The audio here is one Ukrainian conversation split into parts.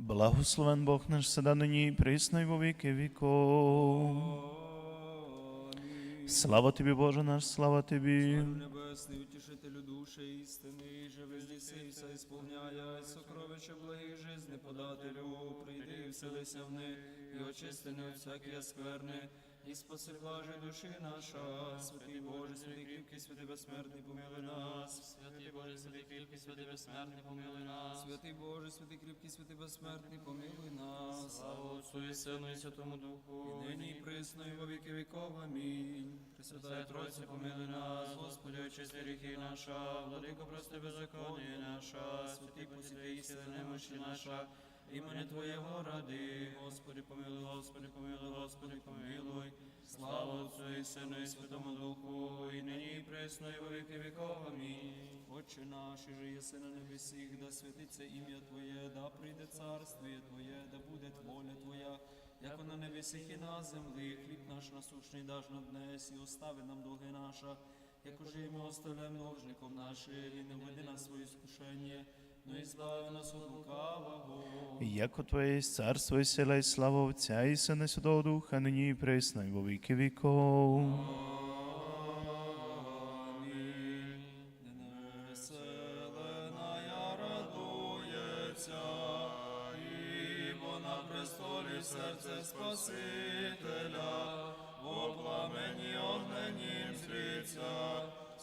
Благословен Бог наш седа нині і присно й во віки віков. Слава тобі, Боже наш, слава тобі. Небесний, утішителю душі істини, же вездіси і сповняє, і сокровище благих жизни подателю, прийди і вселися в них, і очисти не всякі скверни, і спаси блаже душі наша, святий Боже, святий кріпкий, святий безсмертний, помилуй нас, Святий Боже, святий кріпкий, святий безсмертний, помилуй нас. святий Боже, святий кріпкий, святий безсмертний, помилуй нас. Слава Отцу і Сину і Святому Духу. І нині і присно, і во віки віков. Амінь. Пресвятая Тройця, помилуй нас, Господи, очисти гріхи наша, владико, прости беззаконня наша, святий посіти і сили немощі наша, імені Твоєго ради, Господи, помилуй, Господи, помилуй, Господи, помилуй. Слава Отцу і Сину і Святому Духу, і нині і присно, і во віки віков. Амінь. Отче наш, же єси на небесіх, да святиться ім'я Твоє, да прийде царствіє Твоє, да буде воля Твоя, як на небесіх і на землі, хліб наш насущний даж нам днес, і остави нам долги наша, як уже ми оставляємо должником нашим, і не веди нас своє скушення, но і збави нас від лукавого. Яко Твоє є царство і сила і слава Отця і Сина і Святого Духа, нині і присно й во на престолі серце Спасителя, в пламені огненім зріться,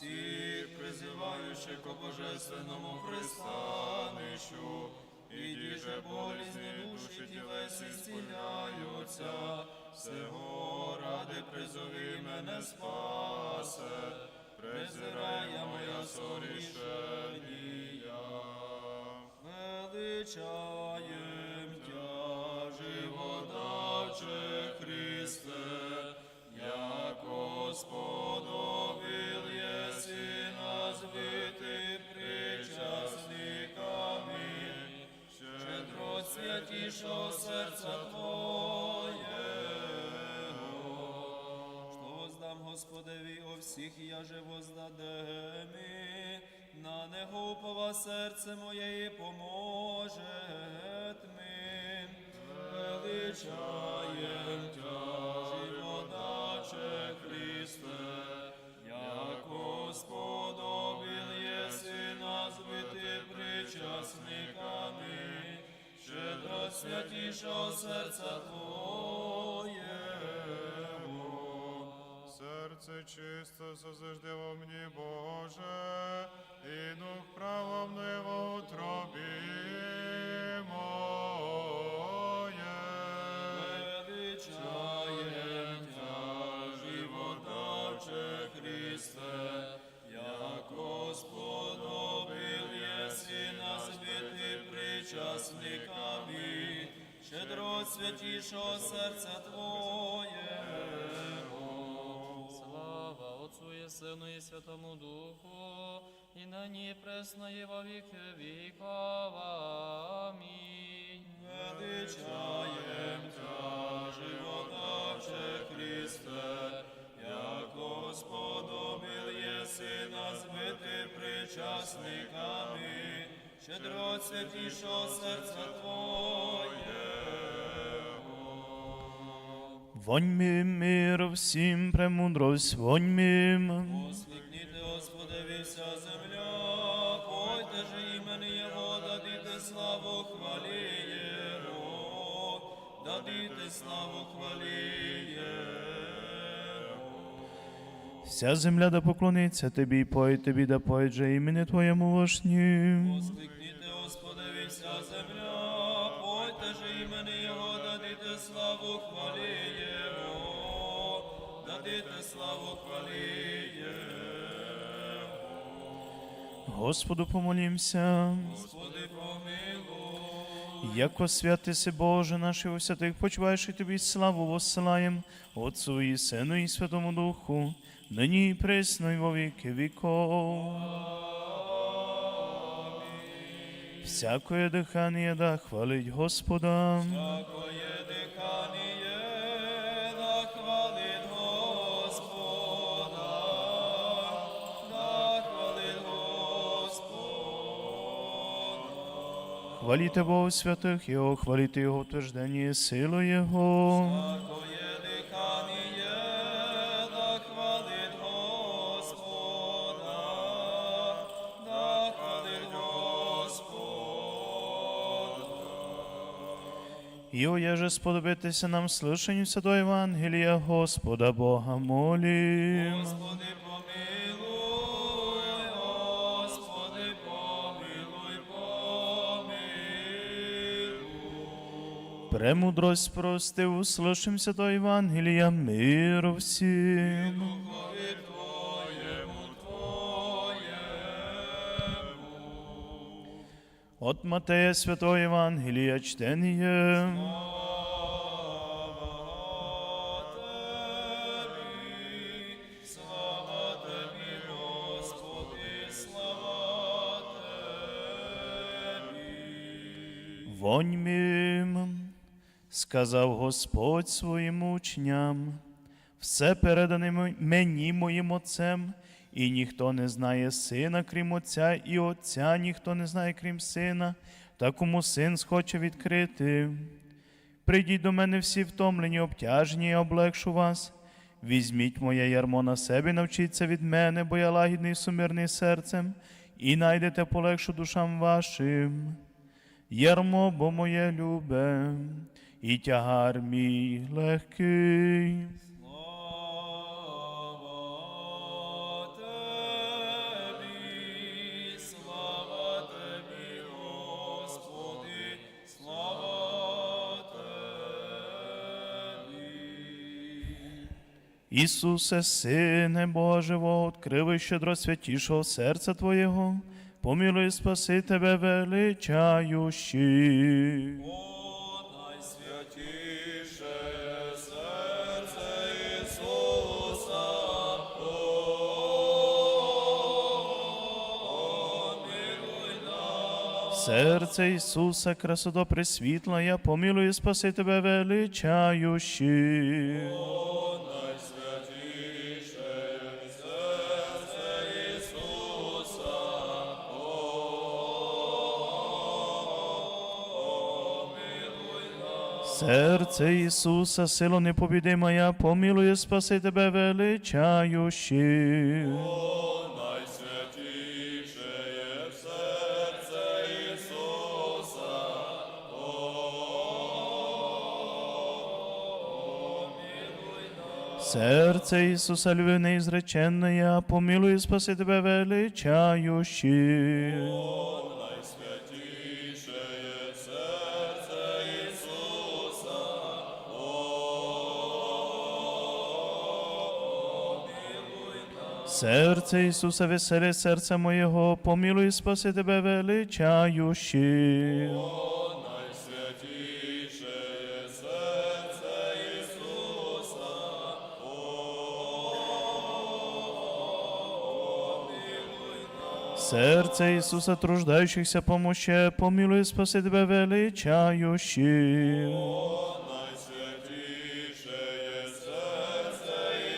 всі призиваючи ко божественному пристанищу, і діже болізні душі тілесі зціляються, всього ради призови мене спасе, презирає моя сорішення. Величаєм святішого серця Твоєго. Что воздам Господеві о всіх, я же воздадеми, на него упова серце моє і поможе ми. Величаєм тя, живодаче Христе, яко сподобил єси назвити причасниками, щедро святішого серця Твоєго. Серце чисто созажди во мені, Боже, і дух правомний во причасниками, щедро святішого серця Твоєго. Слава Отцу і Сину і Святому Духу, і нині і пресно і во віки віков. Амінь. Величаєм тя, живодавче Христе, яко сподобил єси нас бити причасниками, щедро святішого серця Твоєго. Вонь мим мир всім премудрость, вонь мим. Воскликніте, Господи, вся земля, пойте же імені Його, дадите славу хвалі Його, дадите славу хвалі Його. Вся земля да поклониться тобі, пой тобі, да пой же імені Твоєму вошні. Дадите славу хвалі Його. Господу помолімся. Господи, помилуй. Яко святий си Боже наш і у святих почуваєш і тобі славу воссилаєм, Отцу і Сину і Святому Духу, нині і присно і во віки віков. Всякое дихання да хвалить Господа. Такое Его. Всякое дихання да хвалить Господа, да хвалить Господа. И оеже сподобитеся нам слышанию Святого Евангелия Господа Бога молим. Господи, Премудрость прости, услышимся до Евангелия миру Твоєму. От Матея Святого Евангелия чтение. Сказав Господь своїм учням, все передане мені моїм Отцем, і ніхто не знає сина, крім Отця, і Отця ніхто не знає, крім сина, та кому син схоче відкрити. Прийдіть до мене всі втомлені, обтяжені, я облегшу вас. Візьміть моє ярмо на себе, навчіться від мене, бо я лагідний і сумирний серцем, і найдете полегшу душам вашим. Ярмо, бо моє любе, і тягар мій легкий. Слава Тобі, слава Тобі, Господи, слава Тобі. Ісусе, Сине Божого, откривай щедро святішого серця Твоєго, помилуй спаси Тебе величаючи. Серце Ісуса, красота пресвітла, помилуй і спаси Тебе величаючи. О, серце Ісуса, нас. Серце Ісуса, сило непобідима, помилуй і спаси Тебе величаючи. О, Серце Ісуса, любивне і зреченне, помилуй спаси Тебе величаючи. Серце Ісуса. Серце Ісуса, веселе серце моєго, помилуй спаси Тебе величаючи. О, Серце Ісуса, труждаючихся помоще, помилуй спаси Тебе величаючи. О, найсвятіше серце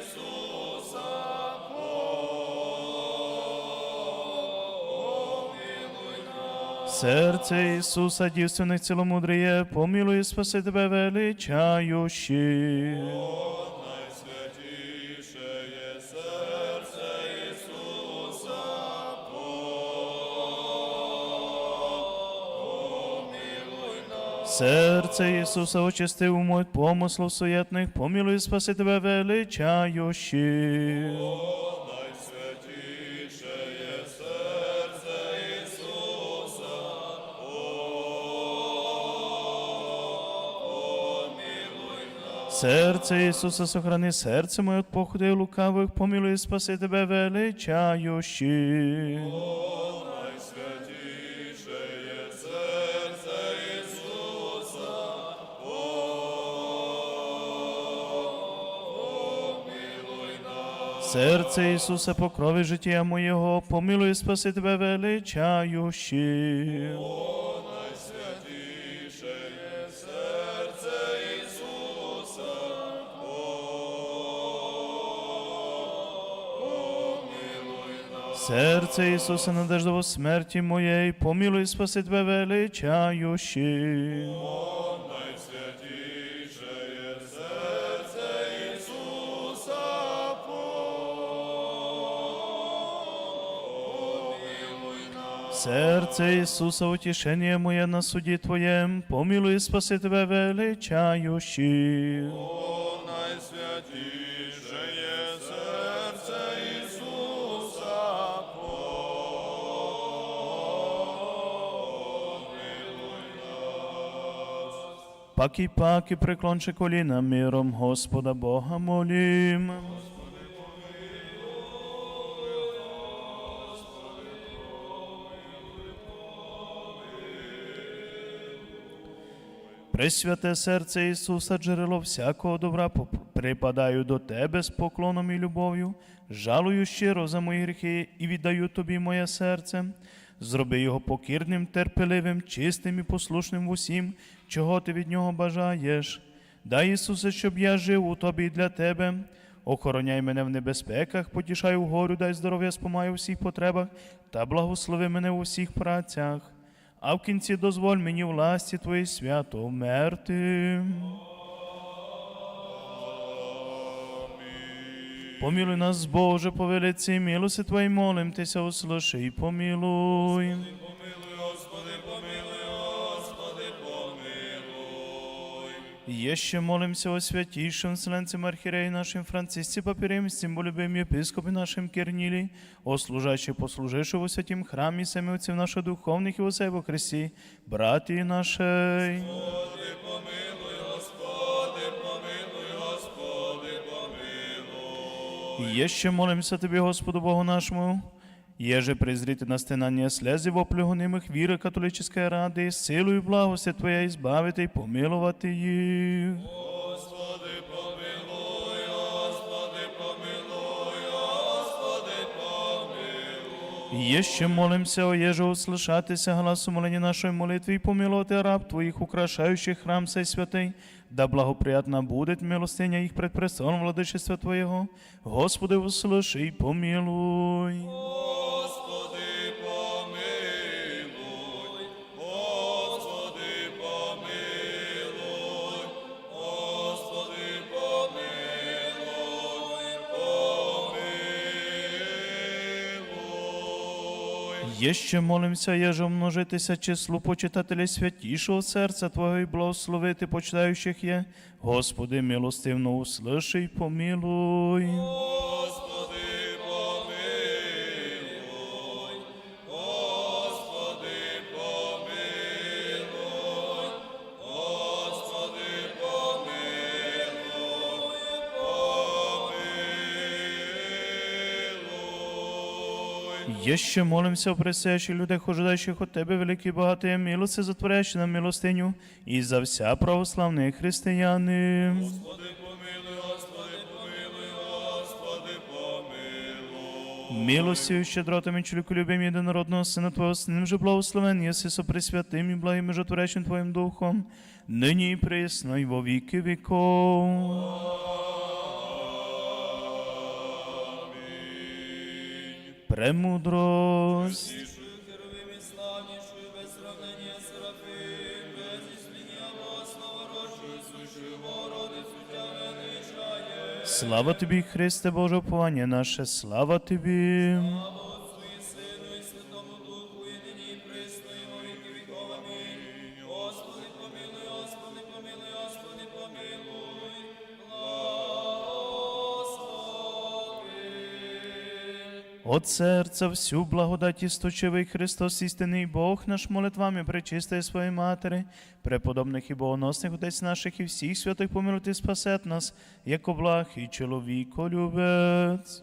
Ісуса, помилуй нас. Ціломудріє, помилуй спаси Тебе величаючи. Серце Ісуса, очистив мой помислов суєтних, помилуй спаси Тебе величаючи. Серце Ісуса, сохрани серце моє від походи лукавих, помилуй спаси Тебе величаючи. О, Серце Ісуса, покрови життя моєго, помилуй спаси Тебе величаючи. Серце Ісуса. Серце Ісуса, надеждово смерті моєї, помилуй спаси тебе величаючи. Серце Ісуса, утішення моє на суді Твоєм, помилуй спаси тебе величаючи. Найсвятіше є серце Ісуса. Паки, паки, приклонче коліна миром Господа Бога молім. Пресвяте серце Ісуса, джерело всякого добра, припадаю до Тебе з поклоном і любов'ю, жалую щиро за мої гріхи і віддаю Тобі моє серце. Зроби його покірним, терпеливим, чистим і послушним в усім, чого ти від нього бажаєш. Дай, Ісусе, щоб я жив у Тобі і для Тебе. Охороняй мене в небезпеках, потішай у горю, дай здоров'я, спомай у всіх потребах та благослови мене у всіх працях. А в кінці дозволь мені власті Твої свято вмерти. Помилуй нас, Боже, по велиці милости Твоїй молим Тися, услыши і помилуй. Еще молимся о святейшем Вселенцем Архиереи нашим Франциске Папиремстем, любим епископе нашим Керниле, о служащих послуживших во святім храмі, самі отців наших духовних і усе во Христі, братії нашей. Господи, помилуй, Господи, помилуй, Господи, помилуй. Еще молимся Тобі, Господу Богу нашему, еже презрите на стенание слези воплегонимых віри католической ради, силу і благости Твоя избавити і помилувати їх. Господи, помилуй, Господи, помилуй, Господи, помилуй. Еще молимся о еже услышатися гласу моления нашої молитви і помилувати раб Твоїх, украшающих храм сей святий, да благоприятна будет милостиня їх пред престолом владичества Твоєго. Господи, услыши і помилуй. Господи, Еще молимся, еже умножитися числу почитателей святішого серця Твого і благословити почитаючих є. Господи, милостивно услыши й помилуй. Еще молимся присящих людях, ожидаючих от Тебе, великі багатые милости, затворящі нам милостиню, і за вся православні християни. Господи, помилуй, Господи, помилуй, Господи, помилуй. Милостью, щедротами, чоловіколюбим єдинородного Сина Твого, з ним же благословен, єси со пресвятим і благим і Твоїм Духом, нині і присно, і во віки віков. Величає. Слава тобі, Христе Боже, пані наше, слава тобі. От серця всю благодать істочивий Христос, істинний Бог наш молитвами пречистої своєї Матері, преподобних і богоносних отець наших і всіх святих помилуйте, спасет нас, як облах і чоловіко любець.